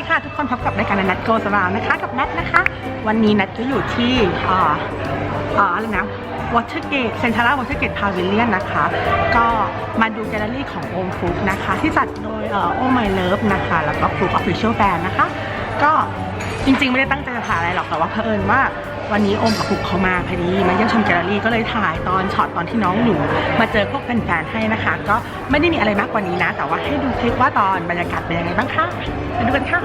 ดีค่ะทุกคนพบกับรายการนัดโกสราวนะคะกับนัดนะคะ วันนี้นัดก็อยู่ที่อ่าอ่าอะไรนะวอเตอร์เกตเซนทรัลวอเตอร์เกตพาวิเลียนนะคะ ก็มาดูแกลเลอรี่ของโอมฟลุกนะคะ ที่จัดโดยโอไมเลิฟนะคะ แล้วก็ฟลุกออฟฟิเชียลแบนนะคะ ก็จริงๆไม่ได้ตั้งใจจะถ่ายอะไรหรอกแต่ว่าเผอิญว่า วันนี้โอมกับปุกเขามาพอดีมาเยี่ยมชมแกลเลอรี่ก็เลยถ่ายตอนช็อตตอนที่น้องหนูมาเจอพวกแฟนๆให้นะคะ ก็ไม่ได้มีอะไรมากกว่านี้นะ แต่ว่าให้ดูคลิปว่าตอนบรรยากาศเป็นยังไงบ้างคะไปดูกันค่ะ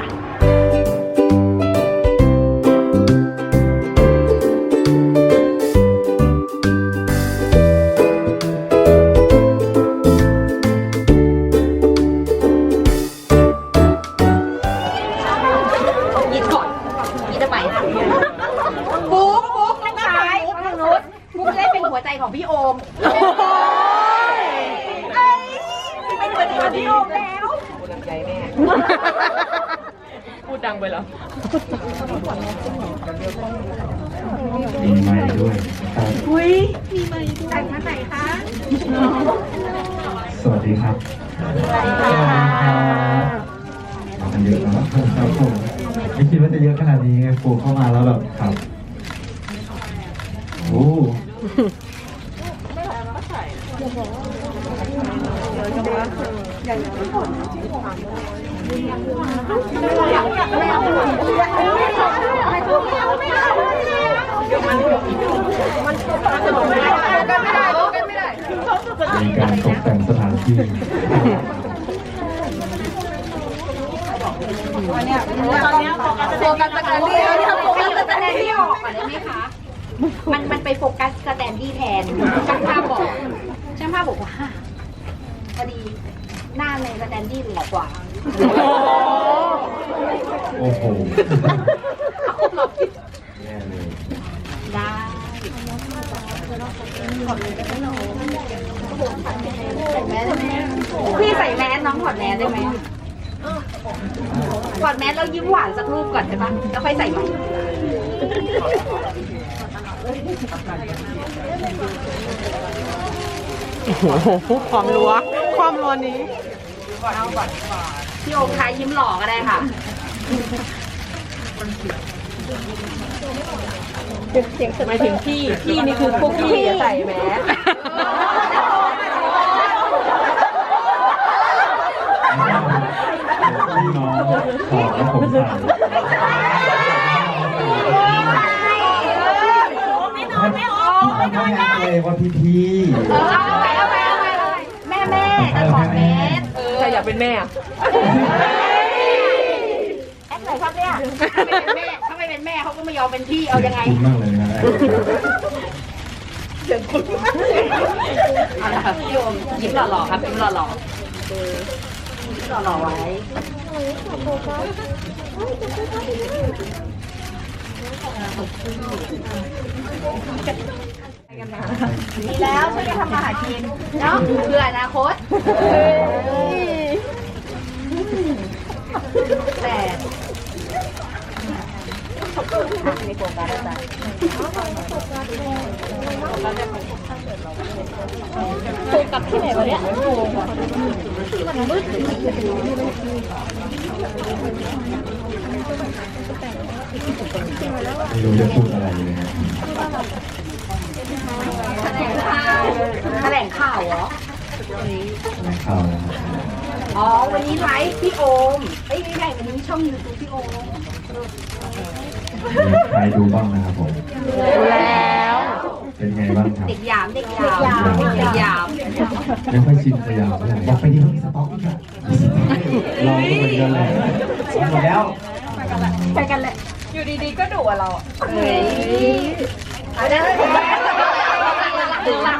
มีการตกแต่งสถานที่ตอนนี้โฟกัสสแตนดี้โฟกัสสแตนดี้ออกก่อนได้ไหมคะ มันมันไปโฟกัสสแตนดี้แทนช่างภาพบอก ภาพบอกว่าพอดีหน้าในสแตนดี้หล่อกว่า โอ้โหแย่เลยได้พี่ใส่แมสน้องถอดแมสได้ไหมถอดแมสแล้วยิ้มหวานสักรูปก่อนได้ปะแล้วค่อยใส่ใหม่ โอ้โหความรัว ความรัวนี้พี่โอมคะยิ้มหล่อก็ได้ค่ะหมายถึงพี่ พี่นี่คือพวกพี่ใส่แมสพี่น้องขอแล้วผมใส่ไม่นอนไม่ออกเลยว่าพี่พี่เอาไปเอาไปเอาไปเอาไป แม่แม่จะถอดแมสใครอยากเป็นแม่อะแอคไหนครับเนี่ยถ้าไม่เป็นแม่ถ้าไม่เป็นแม่เขาก็ไม่ยอมเป็นพี่เอายังไงคุณมากเลยนะเอาละค่ะพี่โอมยิ้มหล่อๆครับยิ้มหล่อๆยิ้มหล่อๆไว้ ดีแล้วช่วยกันทำมาหากินเนาะเพื่ออนาคตแต่ไม่รู้จะพูดอะไรเลยนะ แถลงข่าวเหรอในข่าวนะครับอ๋อ วันนี้ไลฟ์พี่โอมเอ้ยไม่ใช่วันนี้ช่องยูทูบพี่โอมมีใครดูบ้างนะครับผมแล้ว เป็นไงบ้างครับ เด็กหยามเด็กหยามเด็กหยามไม่ค่อยชินสยามเท่าไหร่บอกไปดีเขามีสต็อกอีกอะเราก็เหมือนกันแหละหมดแล้ว ไปกันเลยอยู่ดีๆก็ดุอะเราอะเฮ้ยเอาได้เลยถึงหลัง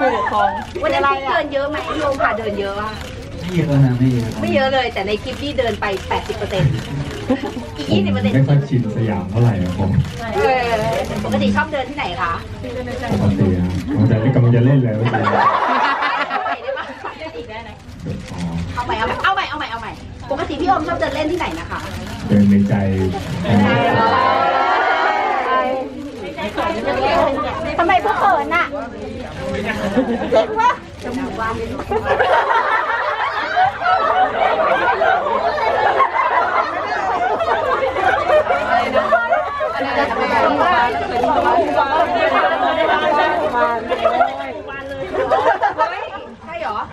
ผู้ปกครองวันนี้พี่เดินเยอะไหมพี่โอมค่ะเดินเยอะอะไม่เยอะนะไม่เยอะไม่เยอะเลย แต่ในคลิปพี่เดินไป 80เปอร์เซ็นต์อีก20เปอร์เซ็นต์ไม่ค่อยชินสยามเท่าไหร่ครับผมปกติชอบเดินที่ไหนคะปกตินะผมจะกำลังจะเล่นเลยเมื่อกี้ได้ปะเล่นอีกได้ไหมอ๋อเอาใหม่เอาใหม่เอาใหม่เอาใหม่เอาใหม่ปกติพี่โอมชอบเดินเล่นที่ไหนนะคะเดินในใจทำไมพวกเขินอะเก่งวะ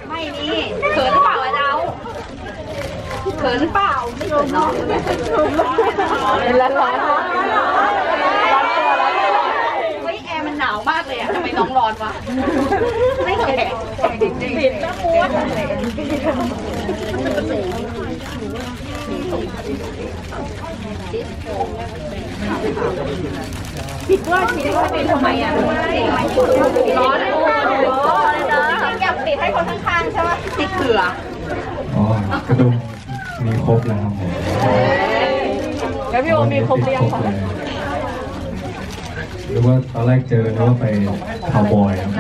ไม่นี่เขินหรือเปล่าอะเราเขินหรือเปล่าไม่เขินเน้องเป็นละร้อน ทำไมน้องร้อนวะ ไม่เขินจริงปิดแม่ม้วนคิดว่าคิดว่าเป็นทำไมอะทำไมร้อนร้อนเลยนะอยากติดให้คนข้างๆใช่ไหมติดเกลืออ๋อกระดุมมีครบแล้วครับผมแล้วพี่โอมีครบเรียงครค่ะบเลย หรือว่าตอนแรกเจอนึกว่าไปคาวบอยครับ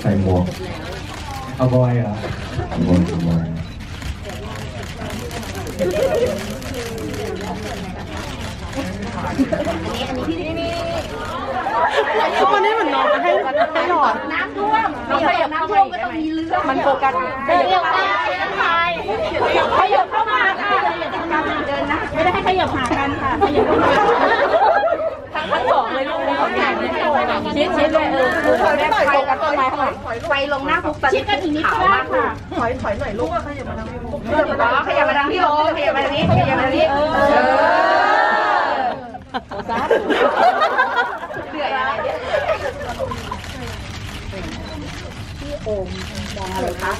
ใส่หมวกคาวบอยเหรอะคาวบอยคาวบอยวันนี้เหมือนนองมาให้ให้หลอดน้ำท่วมเราขยับน้ำท่วมก็ต้องมีเรือมันโฟกัสขยับได้ขยับเข้ามาค่ะเดินนะไม่ได้ให้ขยับหากันค่ะขยับเข้ามา ทั้งทั้งสองเลยลูกของใหญ่ชิดชิดเลยเออคือเขาได้ไฟกับต้นไม้ข้างหลังไฟลงหน้าปุ๊บตอนนี้กันอีกนิดขาวมากค่ะถอยถอยหน่อยลูกขยับมาทางพี่อ๋อขยับมาทางพี่โอขยับมาทางนี้ขยับมาทางนี้เออสาธุเหนื่อยอะไรเนี่ย โอมมองอะไรคะ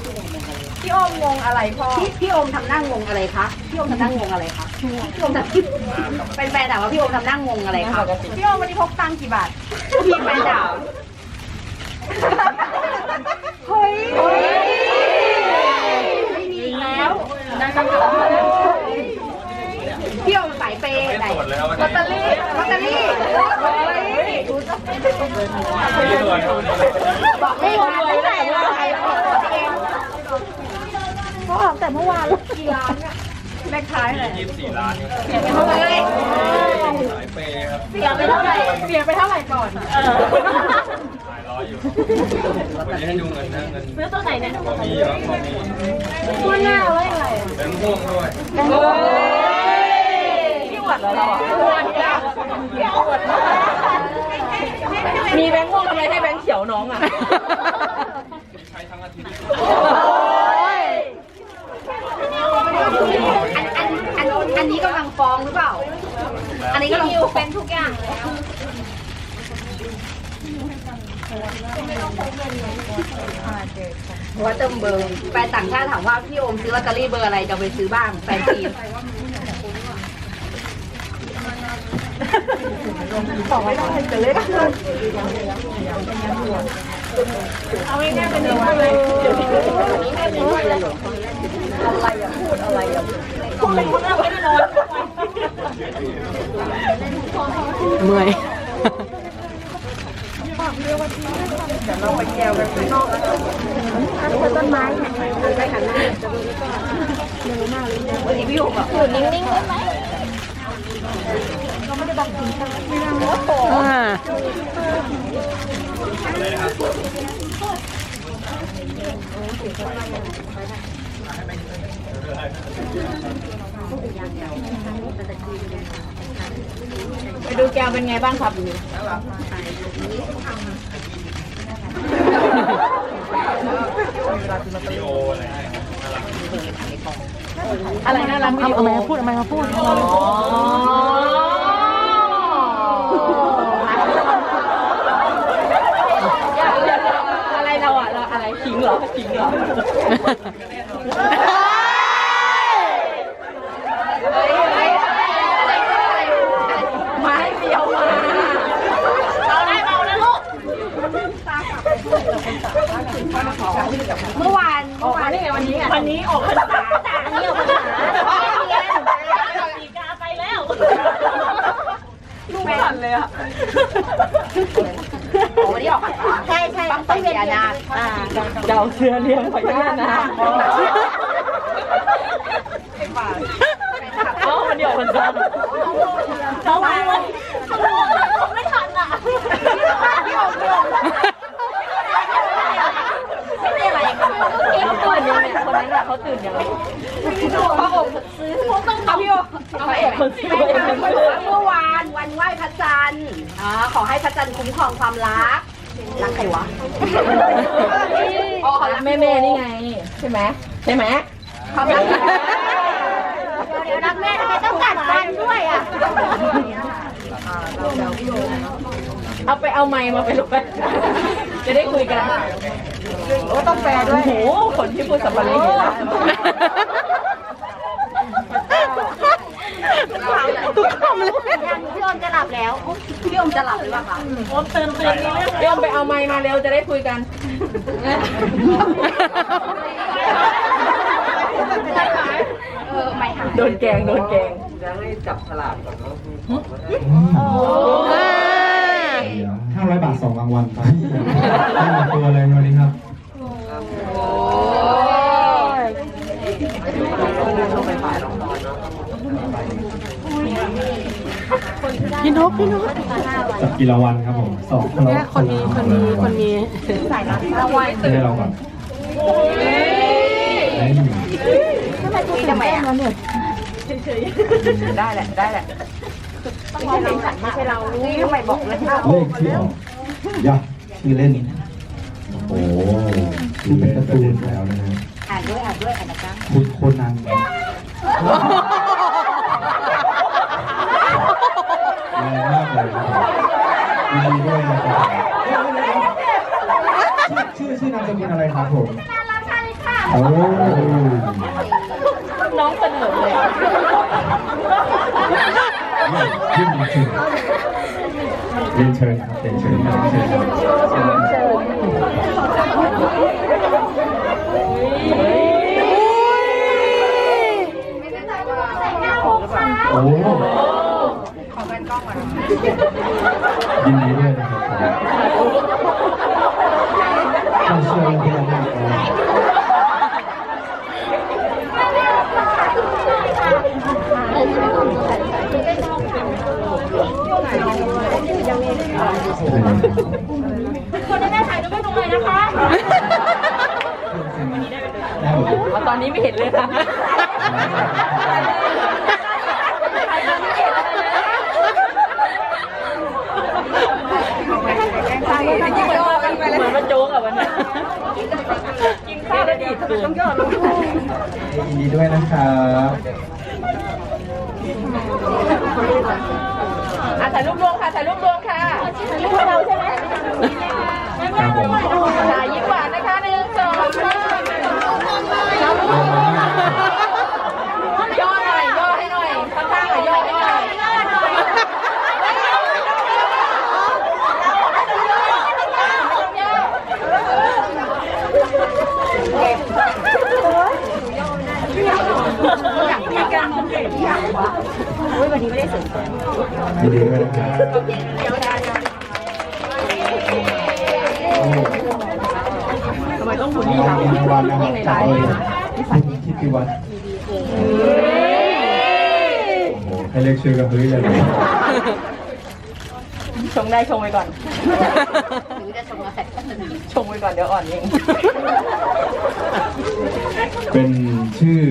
พี่โอมงงอะไรพ่อพี่พี่โอมทำหน้างงอะไรคะพี่โอมทำหน้างงอะไรคะพี่โอมทำเป็นแฟนถามว่าพี่โอมทำหน้างงอะไรคะพี่โอมวันนี้พกตังค์กี่บาทพี่แฟนถามเฮ้ยไม่มีแล้วพี่โอมสายเปย์ไหนลอตเตอรี่ลอตเตอรี่บอกเลขมาตั้งแต่เมื่อไหร่บอกเอง เขาออกแต่เมื่อวานกี่ล้านอะเลขท้ายเลยเท่าไหร่เสียไปเท่าไหร่เสียไปเท่าไหร่ก่อนวันนี้ให้ดูเงินนะเงินซื้อตัวไหนเนี่ยพอมีแล้วพอมีตัวหน้าไว้อะไรแบงค์ม่วงด้วยพี่หวัดเหรอเรามีแบงค์ม่วงทำไมให้แบงค์เขียวน้องอะใช้ทั้งอาทิตย์ อันอันอันอันนี้กำลังฟ้องหรือเปล่า อันนี้กำลังเป็นทุกอย่างว่าเติมเบอร์แฟนต่างชาติถามว่าพี่โอมซื้อลอตเตอรี่เบอร์อะไรจะเอาไปซื้อบ้างแฟนจีนบอกไม่ต้องเป็นเลขเอาง่ายๆเป็นเรื่องอะไรเดี๋ยวพี่พูด อะไรอย่าพูดอะไรอย่าพูดเป็นคนเอาไว้แน่นอนเมื่อยเดี๋ยวเราไปแกวกันข้างนอกนล้วต้นไม้หันไปหันหน้าจะดูแล้วก็เร็วมากเลยนะวันนี้พี่หยกอะอยู่นิ่งๆได้ไหมเราไม่ได้บังคับไม่ได้รถโตอ่า ไปดูแก้วเป็นไงบ้างครับอะไรเงี้ยน่ารักอะไรน่ารักวิเอาดีเอาไมมาพูดเอาไมมาพูดอะไรเราอะเราอะไรขิงเหรอขิงเหรอ ไม้เดียวมาเอาได้เบานะลูก เมื่อวาน ออกมาได้ไง วันนี้ไงวันนี้ออกพรรษาจ้ะอันนี้ออกพรรษาอ๋อเรียนอีกาไปแล้วลูกสั่นเลยอะอ๋อวันนี้ออกใช่ใช่ต้องต้องเรียนนะอ่าเจ้าเสือเลี้ยงพญานาคอ๋อวันนี้ออกพรรษาเมื่อวานไม่ทันอะพี่โอมพี่โอมไม่ได้อะไรกันเขาตื่นยังเนี่ยคนนั้นอะ เขาตื่นยังไงพระองค์ซื้อเอาพี่โอมเอาเองคนซื้อเมื่อวานวันไหว้พระจันทร์อ่าขอให้พระจันทร์คุ้มครองความรัก รักใครวะอ๋อเขารักแม่แม่นี่ไง ใช่ไหมใช่ไหมความรัก รักแม่ทำไมต้องกัดฟันด้วยอะ เอาไปเอาไม้มาไปลูกไปจะได้คุยกัน โอ้ต้องแปลด้วย โอ้โหคนที่พูดสับปะรดเห็นแล้วทุกคำเลยพี่อมจะหลับแล้ว พี่อมจะหลับหรือเปล่าคะเริ่มไปเอาไม้มาเร็วจะได้คุยกัน เออไม่หายโดนแกงโดนแกงห้าร้อยบาทสองรางวัลครับได้หมดตัวเลยวันนี้ครับพี่นกพี่นกจับกี่รางวัลครับผมสองเนี่ยคนนี้คนนี้คนนี้รางวัลไม่ได้รางวัลเอ้ยนี่ทำไมอะได้แหละ ได้แหละไม่ใช่เราไม่ใช่เรานี่ทำไมบอกเลยอ้าวเลขที่ออกยะชื่อเล่น โอ้โหคือเป็นการ์ตูนแล้วนะฮะอ่านด้วยอ่านด้วยอ่านนะจ๊ะคุณโคนนันแรงมากเลยครับยินดีด้วยนะครับชื่อชื่อนามสกุลอะไรครับผมโอ้ น้องเสนอเลย ยิ่งจริงเรียนเชิญครับเรียนเชิญครับเรียนเชิญโอ้ยินดีด้วยนะครับผมต้องเชื่อเรื่องพญานาคนะ คนได้ถ่ายรูปให้หนูเลยนะคะ ได้หมดเลย ต อนนี้ไม่เห็นเลยค่ะยิ่งเหมือนมาโจ๊กอะวันนี้กินข้าวได้ดีเกินยินดีด้วยนะครับอะถ่ายรูปรวมค่ะถ่ายรูปรวมค่ะรูปเราใช่ไหมครับผม ถ่ายยิ้มหวานนะคะหนึ่งสองสาม ย่อหน่อยย่อให้หน่อยข้างๆอะย่อย่อหน่อยอุ้ยวันนี้ไม่ได้สนใจยินดีด้วยนะครับทำไมต้องหมุนนี่ครับ รางวัลนะครับจากเลยคุณทิติวัฒน์โอ้โหให้เรียกชื่อก็เฮ้ยเลยชงได้ชงไปก่อนหรือจะส่งอะไรชงไปก่อนเดี๋ยวอ่อนเอง เป็นชื่อ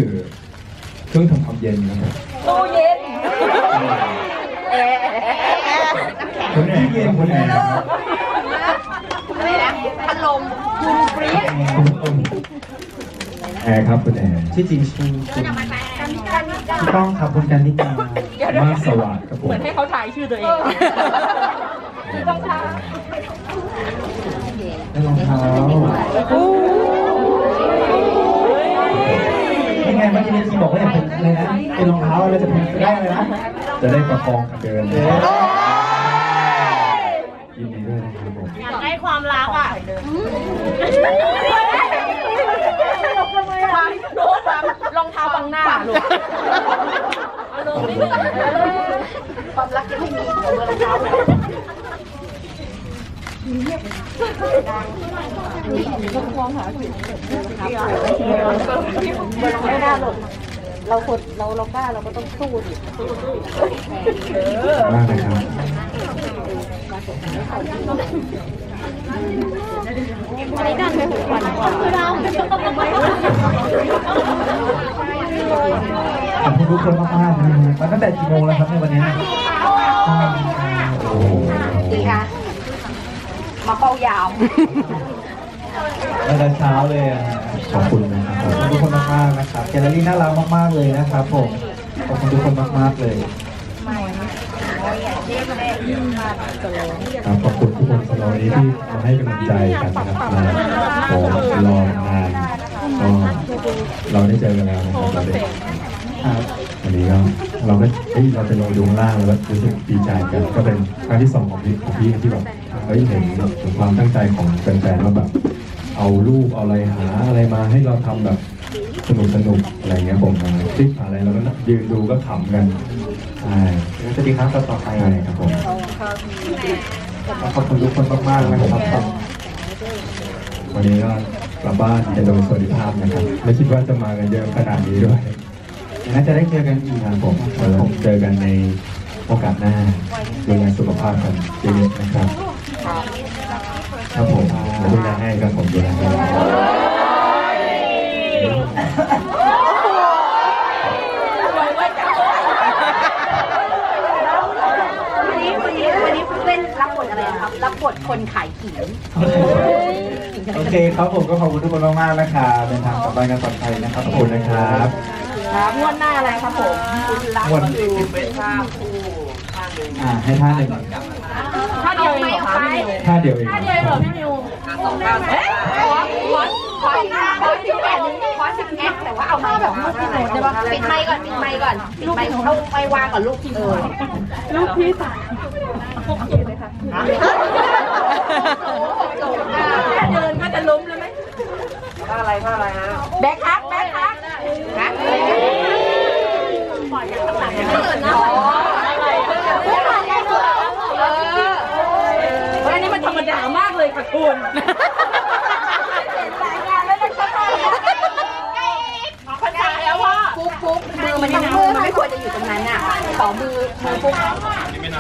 เครื่องทำความเย็นนะครับตู้เย็นคนที่เย็นคนแอร์ครับอะไรนะพัดลมคุณฟรีดคุณ แอร์ครับคุณแอร์ที่จริงชื่อคุณถูกต้องครับคุณกันนิกามาสวัสดิ์ครับผเหมืมอนให้เขาถ่ายชื่อตัวเองต้องทาได้รองเท้ายังไงเมื่อกี้ที่บอกว่าอยากเป็นอะไรนะเป็นรองเท้าแล้วจะเป็นได้เลยนะจะได้ประคองกันเดินยินดีด้วยนะครับผมอยากได้ความรักอะโน้ตสามร องเท้าบังหน้าลูกอารมณ์ไม่เหมือนความรักยังไม่มีเดี๋ยวเบอร์รองเท้าเลยไม่น่าหลบเราคนเราเรากล้าเราก็ต้องสู้ดิขอบคุณมากนะครับ อันนี้ดันไปหูขวัญก่อนขอบคุณทุกคนมากๆนะฮะมาตั้งแต่กี่โมงแล้วครับในวันนี้โอ้โหดีค่ะ มาเป้ายาวตั้งแต่เช้าเลยอะขอบคุณนะครับขอบคุณทุกคนมากๆนะครับแกลเลอรี่น่ารักมากๆเลยนะครับผม ขอบคุณทุกคนมากๆเลย ครับขอบคุณทุกคนสำหรับวันนี้ที่มาให้กำลังใจกันนะครับมาขอรอนานก็เราได้เจอกันแล้วนะครับเราได้วันนี้ก็เราก็เฮ้ยเราจะลงดูข้างล่างแล้วรู้สึกดีใจกัน ก็เป็นครั้งที่สองของพี่ของพี่ที่แบบเฮ้ยเห็นถึงความตั้งใจของแฟนๆว่าแบบ เอารูปเอาอะไรหาอะไรมาให้เราทำแบบสนุกสนุกๆอะไรเงี้ยผมมาคลิปอะไรเราก็ยืนดูก็ขำกัน ใช่สวัสดีครับต่อไปใช่ครับผมขอบคุณทุกคนมากๆนะครับวันนี้ก็กลับบ้านจะโดยสวัสดิภาพนะครับไม่คิดว่าจะมากันเยอะขนาดนี้ด้วยน่าจะได้เจอกันอีกครับผมผมเจอกันในโอกาสหน้าดูแลสุขภาพกันเยอะๆนะครับครับผมดูแลให้ครับผมดูแลให้ วันนี้วันนี้วันนี้เล่นรับบทอะไรนะครับรับบทคนขายขิงโอเคครับผมก็ขอบคุณทุกคนมากๆนะครับเดินทางกลับบ้านกันปลอดภัยนะครับขอบคุณนะครับครับงวดหน้าอะไรครับผมรักวันเป็นท่าคู่ท่าหนึ่งอ่าให้ท่าหนึ่งถ้าเดียวเองเหรอคะพี่มิวท่าเดียวเองถ้าเดียวเองเหรอพี่มิวสองท่าขอขอขออีกขอสิบแอดขอสิบแอดแต่ว่าเอาไม้แบบลูกพี่หนูได้ปะปิดไมค์ก่อนปิดไมค์ก่อนปิดไมค์เอาไมค์วางก่อนลูกพี่เออลูกพี่สายพกขี่เลยค่ะเดินก็จะล้มเลยไหม ท่าอะไรท่าอะไรฮะ แบ็คฮักแบ็คฮักแบ็คปล่อยจากข้างหลังไม่เกิดนะอ๋อเออเฮ้ยอันนี้มันธรรมดามากเลย ค่ะคุณเข้าใจแล้วว่าฟุ๊กฟุ๊กมือมันยังมือมันไม่ควรจะอยู่ตรงนั้นอะ ขอมือมือฟุ๊ก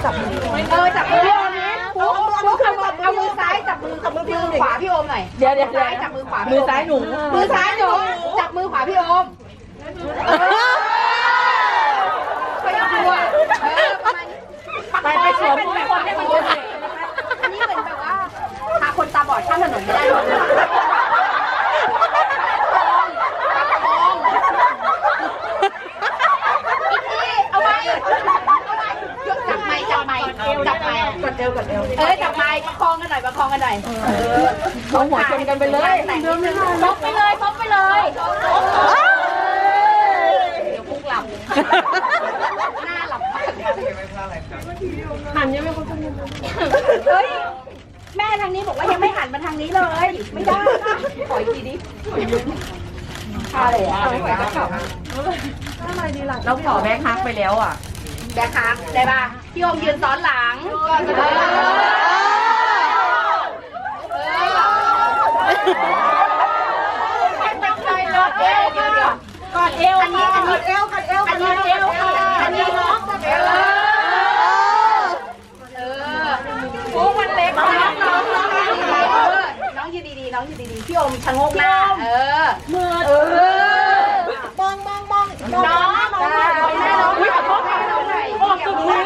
จับมือเออจับมือพี่โอมนี้ฟุ๊กฟุ๊กเอามือเอามือซ้ายจับมือจับมือมือขวาพี่โอมหน่อยเดี๋ยวเดี๋ยวซ้ายจับมือขวามือซ้ายหนูมือซ้ายหนูจับมือขวาพี่โอมไปกลัวเออประมาณนี้ไปไปสวมมือคนให้มันดูอันนี้เหมือนแบบว่าพาคนตาบอดข้ามถนนไม่ได้หรอกเอาไว้เอาไว้จับไม้จับไม้จับไม้กดเอวกดเอวเอ้ยจับไม้ประคองกันหน่อยประคองกันหน่อยเออ เขาหัวชนกันไปเลยพกไปเลยพกไปเลยเดี๋ยวพุกหลับ หน้าหลับมากหันยังไม่ครบเฮ้ย แม่ทางนี้บอกว่ายังไม่หันมาทางนี้เลย ไม่ได้นะขออีกทีดิอะไรอะเราขอแบ็คฮักไปแล้วอะ แบ็คฮักได้ป่ะ พี่โอมยืนซ้อนหลังเออกอดเอวอันนี้อันนี้เอวกอดเอวอันนี้เอวอันนี้น้องเอวเออโอ้มันเล็กน้องน้องน้องน้องยืนดีๆน้องยืนดีๆพี่โอมชะโงกหน้าเออมือเออมองมองมองน้องน้องน้องน้องขอโทษค่ะน้องหน่อยโอ้สุดเลย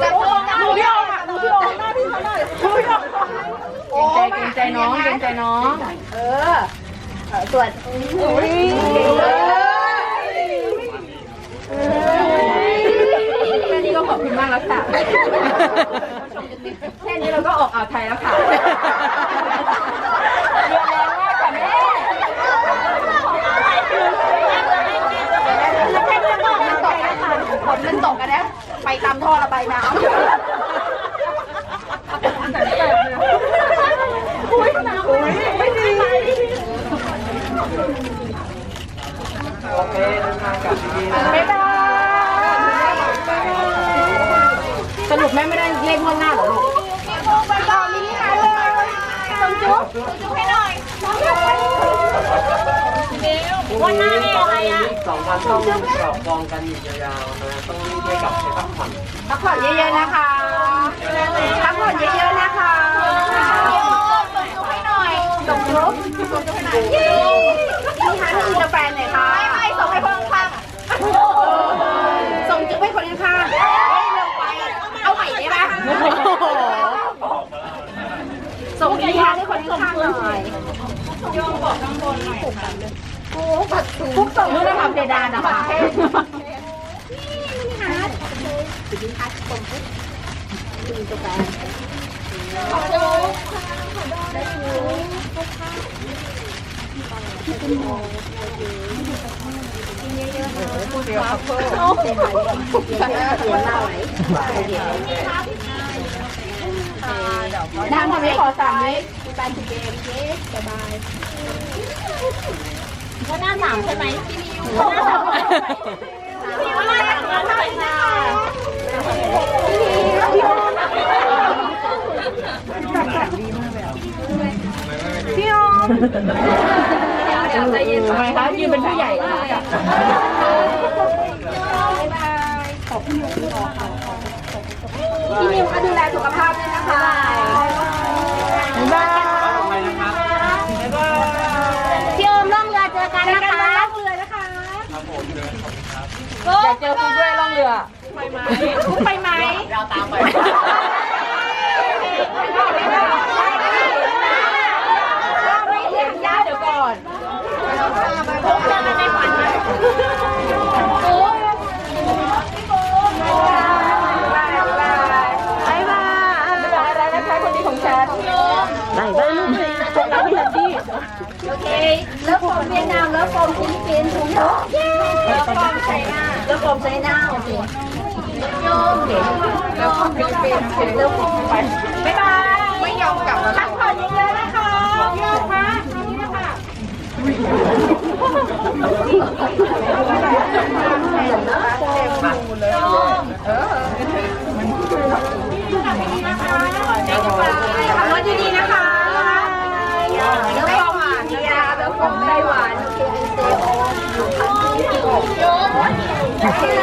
แต่โอ้หนูพี่โอมอะหนูพี่โอมหน้าพี่เขาหน่อยหนูพี่โอมโอ้ เกรงใจน้องเกรงใจน้อง เออส่วนแค่นี้ก็ขอบคุณมากแล้วค่ะ แค่นี้เราก็ออกอ่าวไทยแล้วค่ะ วันหน้าแม่อะไรอะสองพันต้องกรอบกองกันอยู่ยาวๆนะต้องรีบให้กลับไปพักผ่อนพักผ่อนเยอะๆนะคะพักผ่อนเยอะๆนะคะส่งรูปส่งรูปให้หน่อยนี่ค่ะที่กาแฟน่อยค่ะไม่ไม่ส่งให้คนข้างส่งจุ๊บให้คนข้างเลิกไปเอาใหม่ได้ไหมส่งจุ๊าให้คนข้างหน่อยโยงบอกข้างบนหน่อย ทำเพดานนะคะน้ำทำให้ขอสามวิแปนสิบเองเจ๊สบาย ว่าหน้าสามใช่ไหมพี่มิวหน้าสามพี่มิวอะไรอะหน้าสามใช่พี่โอมใจเย็นทำไมคะยืนเป็นผู้ใหญ่ค่ะพี่มิวก็ดูแลสุขภาพด้วยนะคะไปนะครับพี่โอมล่ องเรือเจอกันนะคะล่องเรือนะคะครับผมเดินขอบคุณครับอยากเจอคุณด้วยล่องเรือไปไหมไปไหมเราตามไปไม่เห็นย่าเดี๋ยวก่อนพบกันในฝันนะโอ้บายบายบายบายอะไรนะคะคนดีของฉันบายบายลูกเลยไม่ทันดี โอเคเลิฟฟอร์มเวียดนามเลิฟฟอร์มฟิลิปปินส์ถูกไหมเลิฟฟอร์มไชน่าเลิฟฟอร์มไชน่าโอเคโยมเลิฟฟอร์มฟิลิปปินส์เลิฟฟอร์มไปบ๊ายบายไม่ยอมกลับมาพักผ่อนเยอะๆนะคะโยมคะนี่นะคะขับรถดีๆนะคะแล้วก็หวานยาแล้วก็ไต้หวันโอเคเซลโยมบายค่ะเร็วลุกขึ้ น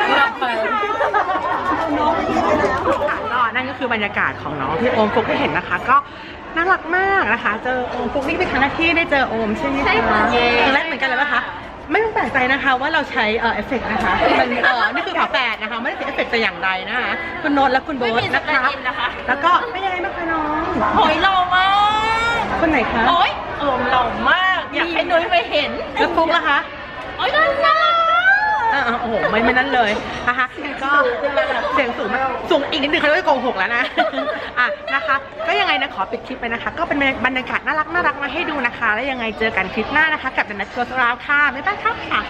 มารับไปก็นั่นก็คือบรรยากาศของน้องที่โอมฟุกที่เห็นนะคะ ก็น่ารักมากนะคะ เจอโอมฟุกนี่เป็นครั้งแรกที่ได้เจอโอมใช่ไหมคะใช่ค่ะครั้งแรกเหมือนกันเลยปะคะ ไม่ต้องแปลกใจนะคะว่าเราใช้เอ่อเอฟเฟกต์นะคะมันเอ่อนี่คือฝาแฝดนะคะ ไม่ได้ใช้เอฟเฟกต์แต่อย่างใดนะคะคุณโนตและคุณโบ๊ทนะคะ แล้วก็ไม่ยังไงบ้างคะน้องโอ้ยหล่อมากคนไหนคะโอ้ยโอ้หล่อมาก อยากให้นุ้ยไปเห็นแล้วฟุกล่ะคะโอ้ยน่ารัก อ่าโอ้โหไม่ไม่นั่นเลยนะคะก็เสียงสูงมากสูงอีกนิดนึงเขาจะโกหกแล้วนะอะนะคะ ก็ยังไงนะขอปิดคลิปไปนะคะ ก็เป็นบรรยากาศน่ารักน่ารักมาให้ดูนะคะ แล้วยังไงเจอกันคลิปหน้านะคะ กับ The Net Girls Around ค่ะบ๊ายบายค่ะ